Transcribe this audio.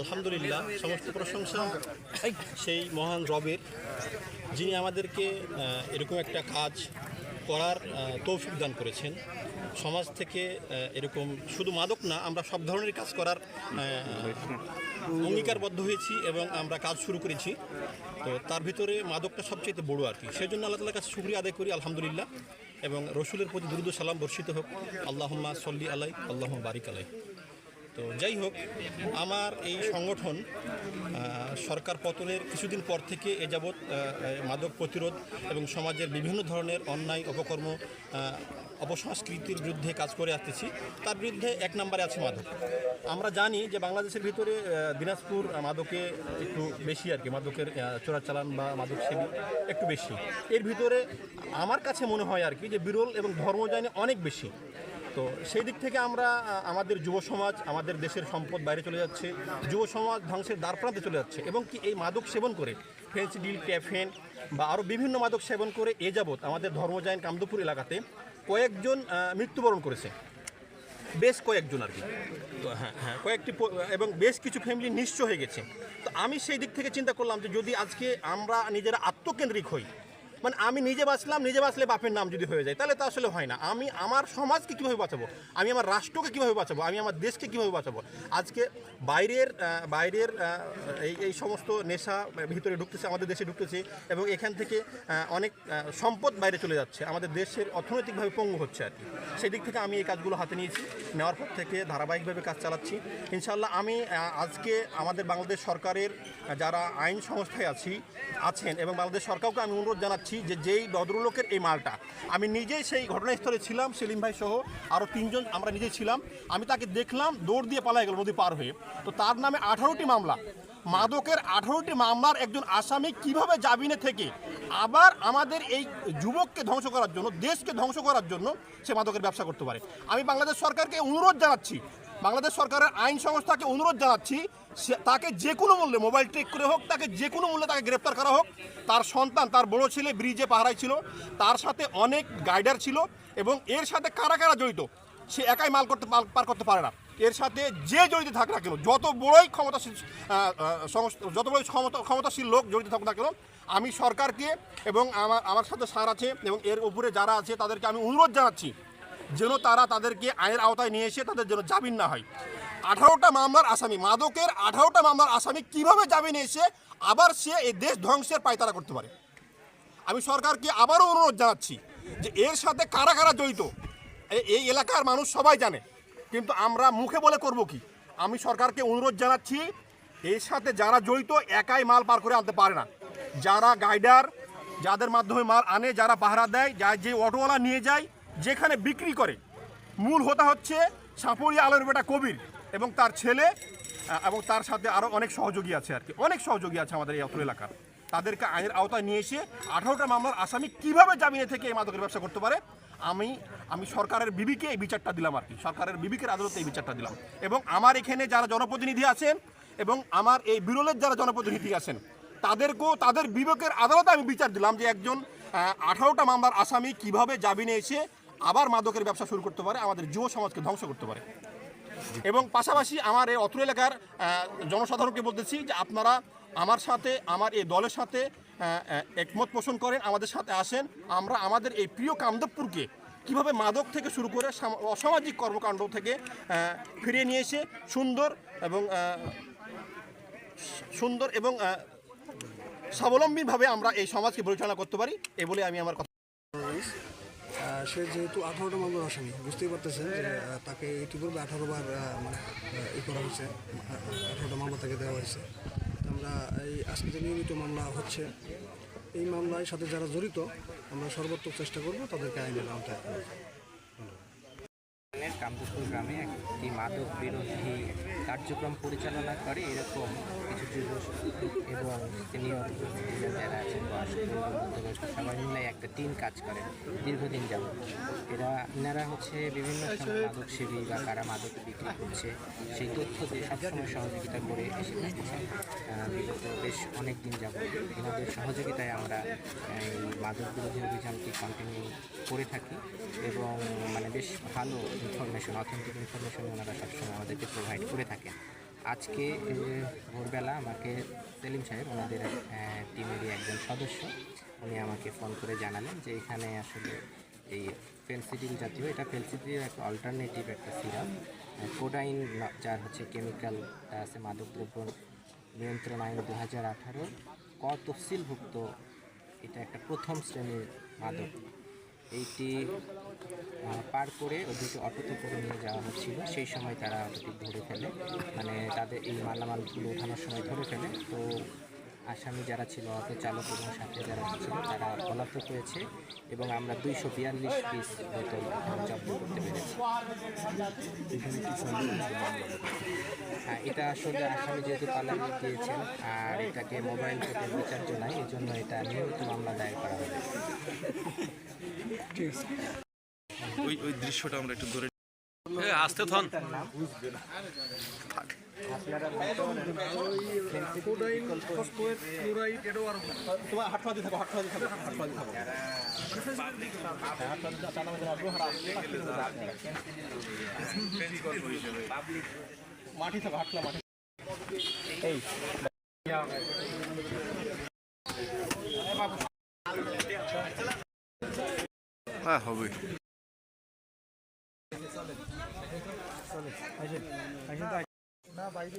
আলহামদুলিল্লাহ সমস্ত প্রশংসা। সেই মহান রবের যিনি আমাদেরকে এরকম একটা কাজ করার তৌফিক দান করেছেন। সমাজ থেকে এরকম শুধু মাদক না, আমরা সব ধরনের কাজ করার অঙ্গীকারবদ্ধ হয়েছি এবং আমরা কাজ শুরু করেছি। তো তার ভিতরে মাদকটা সবচেয়ে বড় আর কি। সেই জন্য আল্লাহ তালার কাছে শুক্রিয়া আদায় করি, আলহামদুলিল্লাহ। এবং রসুলের প্রতি দুরুদ সালাম বর্ষিত হোক। আল্লাহম্মা সল্লি আলাই আল্লাহ বারিক আলাই। তো যাই হোক, আমার এই সংগঠন সরকার পতনের কিছুদিন পর থেকে এ যাবৎ মাদক প্রতিরোধ এবং সমাজের বিভিন্ন ধরনের অন্যায়, অপকর্ম অপসংস্কৃতির বিরুদ্ধে কাজ করে আসতেছি। তার বিরুদ্ধে এক নম্বরে আছে মাদক। আমরা জানি যে বাংলাদেশের ভিতরে দিনাজপুর মাদকে একটু বেশি আর কি, মাদকের চোরাচালান বা মাদক সেবী একটু বেশি। এর ভিতরে আমার কাছে মনে হয় আর কি যে বিরল এবং ধর্মজানে অনেক বেশি। তো সেই দিক থেকে আমরা আমাদের যুব সমাজ, আমাদের দেশের সম্পদ বাইরে চলে যাচ্ছে, যুব সমাজ ধ্বংসের দ্বার প্রান্তে চলে যাচ্ছে, এবং কি এই মাদক সেবন করে ফেন্সিডিল ক্যাফেন বা আরও বিভিন্ন মাদক সেবন করে এ যাবৎ আমাদের ধর্মজায়ন কামদপুর এলাকাতে কয়েকজন মৃত্যুবরণ করেছে। বেশ কয়েকজন আর কি। তো হ্যাঁ হ্যাঁ কয়েকটি এবং বেশ কিছু ফ্যামিলি নিশ্চয় হয়ে গেছে। তো আমি সেই দিক থেকে চিন্তা করলাম যে যদি আজকে আমরা নিজেরা আত্মকেন্দ্রিক হই মানে আমি নিজে বাঁচলাম, নিজে বাঁচলে বাপের নাম যদি হয়ে যায়, তাহলে তো আসলে হয় না। আমি আমার সমাজকে কীভাবে বাঁচাবো? আমি আমার রাষ্ট্রকে কীভাবে বাঁচাবো? আমি আমার দেশকে কীভাবে বাঁচাবো? আজকে বাইরের বাইরের এই এই সমস্ত নেশা ভিতরে ঢুকতেছে, আমাদের দেশে ঢুকতেছে এবং এখান থেকে অনেক সম্পদ বাইরে চলে যাচ্ছে। আমাদের দেশের অর্থনৈতিকভাবে পঙ্গু হচ্ছে আর কি। সেই দিক থেকে আমি এই কাজগুলো হাতে নিয়েছি, নেওয়ার পর থেকে ধারাবাহিকভাবে কাজ চালাচ্ছি। ইনশাল্লাহ আমি আজকে আমাদের বাংলাদেশ সরকারের যারা আইন সংস্থায় আছি, আছেন এবং বাংলাদেশ সরকারকে আমি অনুরোধ জানাচ্ছি যে যেই ভদ্রলোকের এই মালটা। আমি নিজেই সেই ঘটনাস্থলে ছিলাম, সেলিম ভাই সহ আরও তিনজন আমরা নিজেই ছিলাম। আমি তাকে দেখলাম, দৌড় দিয়ে পালাই গেল নদী পার হয়ে। তো তার নামে আঠারোটি মামলা। মাদকের আঠারোটি মামলার একজন আসামি কীভাবে জামিনে থেকে আবার আমাদের এই যুবককে ধ্বংস করার জন্য, দেশকে ধ্বংস করার জন্য সে মাদকের ব্যবসা করতে পারে? আমি বাংলাদেশ সরকারকে অনুরোধ জানাচ্ছি বাংলাদেশ সরকারের আইন সংস্থাকে অনুরোধ জানাচ্ছি তাকে যে কোনো মূল্যে মোবাইল ট্রেক করে হোক, তাকে যে কোনো মূল্যে তাকে গ্রেপ্তার করা হোক। তার সন্তান, তার বড় ছেলে ব্রিজে পাহারায় ছিল, তার সাথে অনেক গাইডার ছিল এবং এর সাথে কারা কারা জড়িত, সে একাই মাল করতে পার- করতে পারে না। এর সাথে যে জড়িত থাক না কেন, যত বড়ই ক্ষমতাশীল যত বড়ই ক্ষমতা, ক্ষমতাশীল লোক জড়িত থাকুক না কেন, আমি সরকারকে এবং আমার আমার সাথে সার আছে এবং এর উপরে যারা আছে তাদেরকে আমি অনুরোধ জানাচ্ছি যেন তারা তাদেরকে আইনের আওতায় নিয়ে এসে তাদের যেন জামিন না হয়। আঠারোটা মামলার আসামি, মাদকের আঠারোটা মামলার আসামি কীভাবে জামিন এসে আবার সে এই দেশ ধ্বংসের পায়তারা করতে পারে? আমি সরকারকে আবারও অনুরোধ জানাচ্ছি যে এর সাথে কারা কারা জড়িত? এই এলাকার মানুষ সবাই জানে, কিন্তু আমরা মুখে বলে করব কি? আমি সরকারকে অনুরোধ জানাচ্ছি, এর সাথে যারা জড়িত একাই মাল পার করে আনতে পারে না। যারা গাইডার, যাদের মাধ্যমে মাল আনে, যারা পাহারা দেয় যা যে অটোওয়ালা নিয়ে যায় যেখানে বিক্রি করে। মূল হোতা হচ্ছে সাপুরি আলোর বেটা কবির এবং তার ছেলে এবং তার সাথে আরও অনেক সহযোগী আছে আর কি। অনেক সহযোগী আছে আমাদের এই অত্র এলাকার। তাদেরকে আইনের আওতায় নিয়ে এসে আঠারোটা মামলার আসামি কীভাবে জামিনে থেকে এই মাদকের ব্যবসা করতে পারে? আমি আমি সরকারের বিবিকে এই বিচারটা দিলাম আর কি। সরকারের বিবিকের আদালতে এই বিচারটা দিলাম। এবং আমার এখানে যারা জনপ্রতিনিধি আছেন এবং আমার এই বিরলের যারা জনপ্রতিনিধি আছেন, তাদেরকেও, তাদের বিবেকের আদালতে আমি বিচার দিলাম যে একজন আঠারোটা মামলার আসামি কীভাবে জামিনে এসে আবার মাদকের ব্যবসা শুরু করতে পারে, আমাদের যুব সমাজকে ধ্বংস করতে পারে। এবং পাশাপাশি আমার এই অত্র এলাকার জনসাধারণকে বলতেছি যে আপনারা আমার সাথে, আমার এই দলের সাথে একমত পোষণ করেন, আমাদের সাথে আসেন। আমরা আমাদের এই প্রিয় কামদেবপুরকে কীভাবে মাদক থেকে শুরু করে সাম- অসামাজিক কর্মকাণ্ড থেকে ফিরিয়ে নিয়ে এসে সুন্দর এবং সুন্দর এবং স্বাবলম্বীভাবে আমরা এই সমাজকে পরিচালনা করতে পারি এই বলে আমি আমার কথা সে যেহেতু আঠারোটা মামলার আসামি বুঝতেই পারতেছেন যে তাকে ইতিপূর্বে আঠারো বার মানে ই করা হয়েছে আঠারোটা মামলা তাকে দেওয়া হয়েছে আমরা এই আজকে যে নিয়মিত মামলা হচ্ছে, এই মামলায় সাথে যারা জড়িত, আমরা সর্বোত্তম চেষ্টা করব তাদেরকে আইনের আওতায়। কামদুপুর গ্রামে একটি মাদক বিরোধী কার্যক্রম পরিচালনা করে। এরকম কিছু যুব এবং সিনিয়র যারা আছেন সবাই মিলে একটা টিম কাজ করেন দীর্ঘদিন যাবত এরা, এনারা হচ্ছে বিভিন্ন মাদক সেবী বা কারা মাদক বিক্রি করছে, সেই তথ্য দিয়ে সবসময় সহযোগিতা করে এসে থাকছে। বিগত বেশ অনেক দিন যাব এনাদের সহযোগিতায় আমরা, এই মাদক বিরোধী অভিযানটি কন্টিনিউ করে থাকি এবং মানে বেশ ভালো ইনফরমেশন অথেন্টিক ইনফরমেশন ওনারা সবসময় আমাদেরকে প্রোভাইড করে থাকেন। আজকে ভোরবেলা আমাকে সেলিম সাহেব, ওনাদের টিমেরই একজন সদস্য, উনি আমাকে ফোন করে জানালেন যে এখানে আসলে এই ফেলসিডিল জাতীয়, এটা ফেলসিডিল একটা অল্টারনেটিভ একটা সিরাম কোডাইন যার হচ্ছে কেমিক্যাল আছে মাদকদ্রব্য নিয়ন্ত্রণ আইন দু হাজার আঠারো ক তফসিলভুক্ত এটা একটা প্রথম শ্রেণির মাদক। এইটি পার করে ওদেরকে অটোতে করে নিয়ে যাওয়া হচ্ছিল। সেই সময় তারা অটোটি ধরে ফেলে। মানে তাদের এই মালামালগুলো ওঠানোর সময় ধরে ফেলে। তো আসামি যারা ছিল অটো চালক এবং সাথে যারা ছিল তারা পলাতক হয়েছে এবং আমরা দুইশো বিয়াল্লিশ পিস বোতল জব্দ করতে পেরেছি। হ্যাঁ, এটা আসলে আসামি যেহেতু পালানো দিয়েছেন আর এটাকে মোবাইল থেকে বিচার্য নাই এই জন্য এটা নিয়মিত মামলা দায়ের করা হবে। ওই ওই দৃশ্যটা আমরা একটু ধরে আসতে থন মাটি থাকো হাটলা মাটি হ্যাঁ হবে। না বাইরে